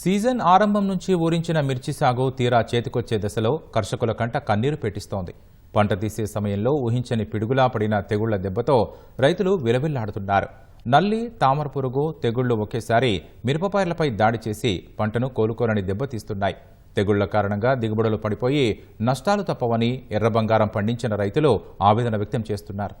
Season ఆరంభం నుంచి ఊరించిన మిర్చి సాగు తీరా చేతికొచ్చే దశలో కర్షకుల కంట కన్నీరు పెట్టిస్తోంది. పంట తీసే సమయంలో ఊహించని పిడుగులా పడిన తెగుళ్ళ దెబ్బతో రైతులు విలవిల్లాడుతున్నారు. నల్లి తామర పురుగు తెగుళ్ళు ఒకేసారి మిరపపైర్లపై దాడి చేసి పంటను కోలుకోరని దెబ్బతీస్తున్నాయి. తెగుళ్ళ కారణంగా దిగుబడులు పడిపోయి నష్టాలు తప్పవని ఎర్ర బంగారం పండించిన రైతులు ఆవేదన వ్యక్తం చేస్తున్నారు.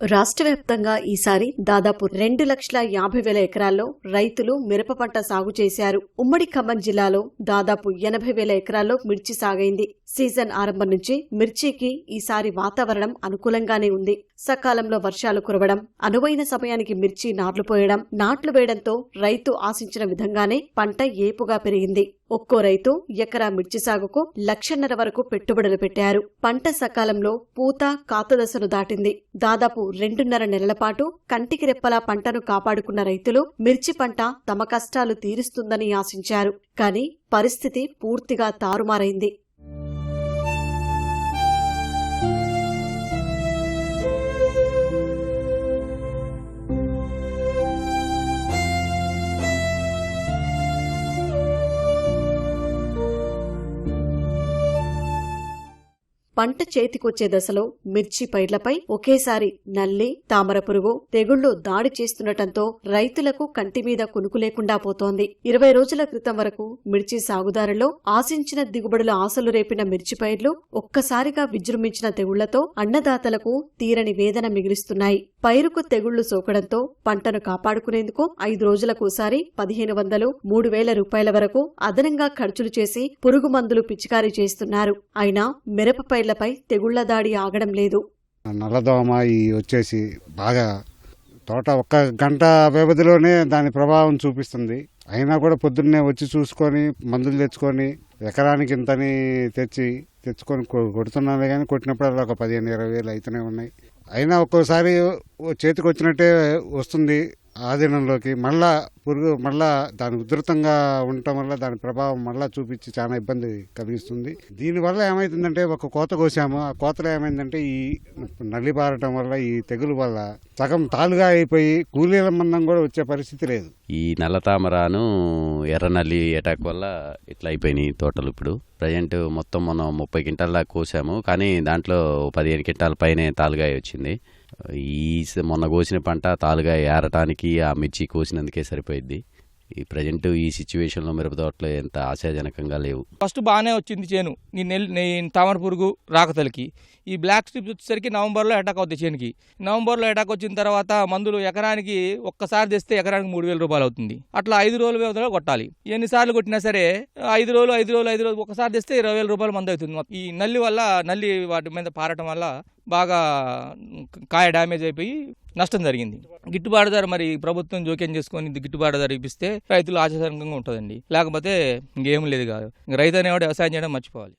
రాష్ట్ర వ్యాప్తంగా ఈసారి దాదాపు రెండు లక్షల యాభై వేల ఎకరాల్లో రైతులు మిరప పంట సాగు చేశారు. ఉమ్మడి ఖమ్మం జిల్లాలో దాదాపు ఎనభై వేల ఎకరాల్లో మిర్చి సాగైంది. సీజన్ ఆరంభం నుంచి మిర్చికి ఈసారి వాతావరణం అనుకూలంగానే ఉంది. సకాలంలో వర్షాలు కురవడం అనువైన సమయానికి మిర్చి నాట్లు పోయడం నాట్లు వేయడంతో రైతు ఆశించిన విధంగానే పంట ఏపుగా పెరిగింది. ఒక్కో రైతు ఎకరా మిర్చి సాగుకు లక్షన్నర వరకు పెట్టుబడులు పెట్టారు. పంట సకాలంలో పూత కాతదశను దాటింది. దాదాపు రెండున్నర నెలల పాటు కంటికి రెప్పలా పంటను కాపాడుకున్న రైతులు మిర్చి పంట తమ కష్టాలు తీరుస్తుందని ఆశించారు. కానీ పరిస్థితి పూర్తిగా తారుమారైంది. పంట చేతికొచ్చే దశలో మిర్చి పైర్లపై ఒకేసారి నల్లి తామర పురుగు తెగుళ్ళు దాడి చేస్తుండటంతో రైతులకు కంటి మీద కునుకు లేకుండా పోతోంది. ఇరవై రోజుల క్రితం వరకు మిర్చి సాగుదారులో ఆశించిన దిగుబడుల ఆశలు రేపిన మిర్చి పైర్లు ఒక్కసారిగా విజృంభించిన తెగుళ్ళతో అన్నదాతలకు తీరని వేదన మిగిలిస్తున్నాయి. పైరుకు తెగుళ్ళు సోకడంతో పంటను కాపాడుకునేందుకు ఐదు రోజులకోసారి పదిహేను వందలు మూడు వేల రూపాయల వరకు అదనంగా ఖర్చులు చేసి పురుగు మందులు పిచికారీ చేస్తున్నారు. అయినా మిరప పైర్లపై తెగుళ్ళ దాడి ఆగడం లేదు. నల్లదోమ ఈ వచ్చేసి బాగా తోట ఒక్క గంట వ్యవధిలోనే దాని ప్రభావం చూపిస్తుంది. అయినా కూడా పొద్దున్నే వచ్చి చూసుకొని మందులు తెచ్చుకొని ఎకరానికి ఇంతని తెచ్చి తెచ్చుకొని కొ- కొడుతున్నామే కానీ కొట్టినప్పుడల్లా ఒక పదిహేను ఇరవై వేలు అయితేనే ఉన్నాయి. అయినా ఒక్కోసారి చేతికి వచ్చినట్టే వస్తుంది. ఆధీనంలోకి మళ్ళా పురుగు మళ్ళా దాని ఉధృతంగా ఉండటం వల్ల దాని ప్రభావం మళ్ళా చూపించి చాలా ఇబ్బంది కలిగిస్తుంది. దీనివల్ల ఏమైతుందంటే ఒక కోత కోసాము. ఆ కోతలో ఏమైందంటే ఈ నల్లి పారటం వల్ల ఈ తెగులు వల్ల సగం తాలుగా అయిపోయి కూలీల మందం కూడా వచ్చే పరిస్థితి లేదు. ఈ నల్ల తామరాను ఎర్రనల్లి అటాక్ వల్ల ఇట్లా అయిపోయినాయి తోటలు ఇప్పుడు. ప్రజెంట్ మొత్తం మనం ముప్పై క్వింటాల దాకా కోసాము. కానీ దాంట్లో పదిహేను క్వింటాల పైనే తాలుగా వచ్చింది. ఈ స- మొన్న కోసిన పంట తాలుగా ఏరటానికి ఆ మిర్చి కోసినందుకే సరిపోయింది ఈ ప్రజెంట్ ఈ సిచ్యువేషన్లో మిరప తోటలు ఎంత ఆశాజనకంగా లేవు. ఫస్ట్ బాగానే వచ్చింది చేను. నీ నెల్ తామర పురుగు రాకతలకి. ఈ బ్లాక్ స్ట్రిప్స్ వచ్చేసరికి నవంబర్లో అటాక్ అవుతుంది చేనుకి. నవంబర్లో అటాక్ వచ్చిన తర్వాత మందులు ఎకరానికి ఒక్కసారి తెస్తే ఎకరానికి మూడు వేల రూపాయలు అవుతుంది. అట్లా ఐదు రోజుల వ్యవధిలో కొట్టాలి. ఎన్నిసార్లు కొట్టినా సరే ఐదు రోజులు ఐదు రోజులు ఐదు రోజులు ఒకసారి తెస్తే ఇరవై వేల రూపాయలు మందు అవుతుంది. ఈ నల్లి వల్ల నల్లి వాటి మీద పారటం వల్ల బాగా కాయ డ్యామేజ్ అయిపోయి నష్టం జరిగింది. గిట్టుబాటు ధర మరి ప్రభుత్వం జోక్యం చేసుకొని గిట్టుబాటు ధర ఇప్పిస్తే రైతులు ఆశాజనకంగా ఉంటుందండి. లేకపోతే ఇంకేం లేదు కాదు. ఇంక రైతు అనేవాడు వ్యవసాయం చేయడం మర్చిపోవాలి.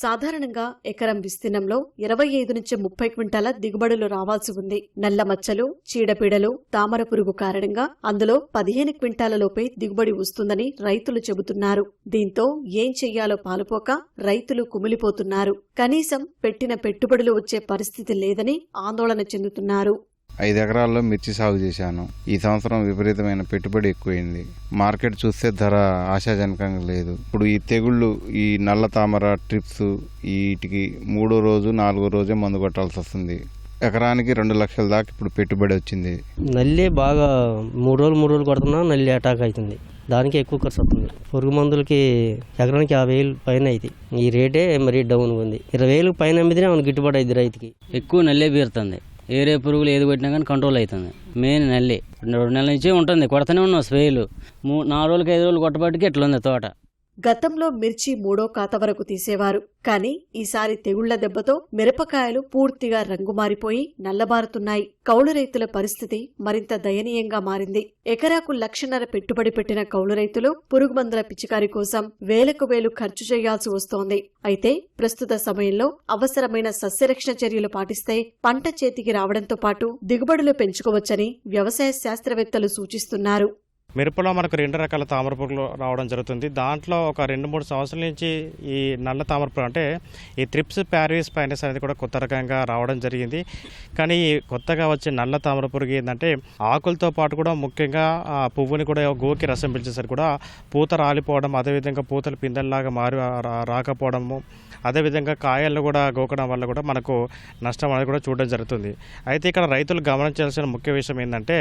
సాధారణంగా ఎకరం విస్తీర్ణంలో ఇరవై ఐదు నుంచి ముప్పై క్వింటాల దిగుబడులు రావాల్సి ఉంది. నల్ల మచ్చలు చీడపీడలు తామర పురుగు కారణంగా అందులో పదిహేను క్వింటాల లోపే దిగుబడి వస్తుందని రైతులు చెబుతున్నారు. దీంతో ఏం చెయ్యాలో పాలుపోక రైతులు కుమిలిపోతున్నారు. కనీసం పెట్టిన పెట్టుబడులు వచ్చే పరిస్థితి లేదని ఆందోళన చెందుతున్నారు. ఐదు ఎకరాల్లో మిర్చి సాగు చేశాను. ఈ సంవత్సరం విపరీతమైన పెట్టుబడి ఎక్కువైంది. మార్కెట్ చూస్తే ధర ఆశాజనకంగా లేదు. ఇప్పుడు ఈ తెగుళ్ళు ఈ నల్ల తామర ట్రిప్స్ వీటికి మూడో రోజు నాలుగో రోజే మందు కొట్టాల్సి వస్తుంది. ఎకరానికి రెండు లక్షల దాకా ఇప్పుడు పెట్టుబడి వచ్చింది. నల్లి బాగా మూడు రోజులు మూడు రోజులు కొడుతున్నా నల్లి అటాక్ అవుతుంది. దానికి ఎక్కువ ఖర్చు అవుతుంది పురుగు మందులకి ఎకరానికి యాభై వేలు పైన అవుతాయి ఈ రేటే మరీ డౌన్ ఉంది. ఇరవై వేలు పైన అమ్మితేనే అవును గిట్టుబాటు అయింది రైతుకి. ఎక్కువ నల్లే పీరుతుంది ఏరే పురుగులు ఏది పెట్టినా కానీ కంట్రోల్ అవుతుంది. మెయిన్ నల్లి. రెండు నెలల నుంచి ఉంటుంది. కొడతానే ఉన్నాం స్ప్రేలు. మూ నాలుగు రోజులకి ఐదు రోజులు కొట్టబట్టికి ఎట్లుంది తోట. గతంలో మిర్చి మూడో కాత వరకు తీసేవారు. కానీ ఈసారి తెగుళ్ళ దెబ్బతో మిరపకాయలు పూర్తిగా రంగు మారిపోయి నల్లబారుతున్నాయి. కౌలు రైతుల పరిస్థితి మరింత దయనీయంగా మారింది. ఎకరాకు లక్షన్నర పెట్టుబడి పెట్టిన కౌలు రైతులు పురుగుమందుల పిచికారి కోసం వేలకు వేలు ఖర్చు చేయాల్సి వస్తోంది. అయితే ప్రస్తుత సమయంలో అవసరమైన సస్యరక్షణ చర్యలు పాటిస్తే పంట చేతికి రావడంతో పాటు దిగుబడులు పెంచుకోవచ్చని వ్యవసాయ శాస్త్రవేత్తలు సూచిస్తున్నారు. మిరపలో మనకు రెండు రకాల తామర పురుగులు రావడం జరుగుతుంది. దాంట్లో ఒక రెండు మూడు సంవత్సరాల నుంచి ఈ నల్ల తామర పురుగు అంటే ఈ త్రిప్స్ ప్యారిస్ పైనస్ అనేది కూడా కొత్త రకంగా రావడం జరిగింది. కానీ ఈ కొత్తగా వచ్చే నల్ల తామర పురుగు ఏంటంటే ఆకులతో పాటు కూడా ముఖ్యంగా ఆ పువ్వుని కూడా గోకి రసం పిలిచేసరికి కూడా పూత రాలిపోవడం అదేవిధంగా పూతలు పిందెల్లాగా మారి రాకపోవడము అదేవిధంగా కాయలు కూడా గోకడం వల్ల కూడా మనకు నష్టం అనేది కూడా చూడడం జరుగుతుంది. అయితే ఇక్కడ రైతులు గమనించాల్సిన ముఖ్య విషయం ఏంటంటే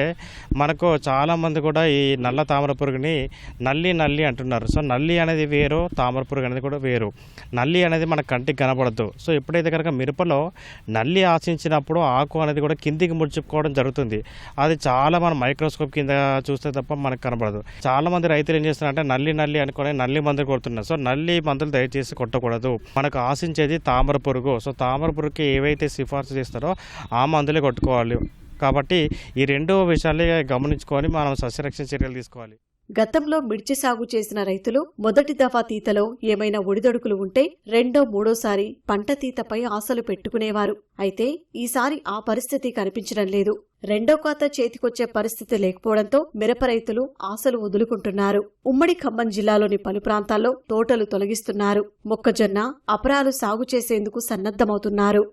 మనకు చాలామంది కూడా ఈ నల్ల తామర పురుగుని నల్లి నల్లి అంటున్నారు. సో నల్లి అనేది వేరు తామర పురుగు అనేది కూడా వేరు. నల్లి అనేది మన కంటికి కనబడదు. సో ఎప్పుడైతే కనుక మిరపలో నల్లి ఆశించినప్పుడు ఆకు అనేది కూడా కిందికి ముడుచుకోవడం జరుగుతుంది. అది చాలా మన మైక్రోస్కోప్ కింద చూస్తే తప్ప మనకు కనబడదు. చాలా మంది రైతులు ఏం చేస్తున్నారంటే నల్లి నల్లి అనుకుని నల్లి మందులు కొడుతున్నారు. సో నల్లి మందులు దయచేసి కొట్టకూడదు. మనకు ఆశించేది తామర పురుగు. సో తామర పురుగుకి ఏవైతే సిఫార్సు చేస్తారో ఆ మందులే కొట్టుకోవాలి. కాబట్టి ఈ రెండు విషయాలే గమనించుకొని మనం సస్యరక్షణ చర్యలు తీసుకోవాలి. గతంలో మిర్చి సాగు చేసిన రైతులు మొదటి దఫా తీతలో ఏమైనా ఒడిదొడుకులు ఉంటే రెండో మూడోసారి పంట తీతపై ఆశలు పెట్టుకునేవారు. అయితే ఈసారి ఆ పరిస్థితి కనిపించడం లేదు. రెండో కోత చేతికొచ్చే పరిస్థితి లేకపోవడంతో మిరప రైతులు ఆశలు వదులుకుంటున్నారు. ఉమ్మడి ఖమ్మం జిల్లాలోని పలు ప్రాంతాల్లో తోటలు తొలగిస్తున్నారు. మొక్కజొన్న అపరాలు సాగు చేసేందుకు సన్నద్ధమవుతున్నారు.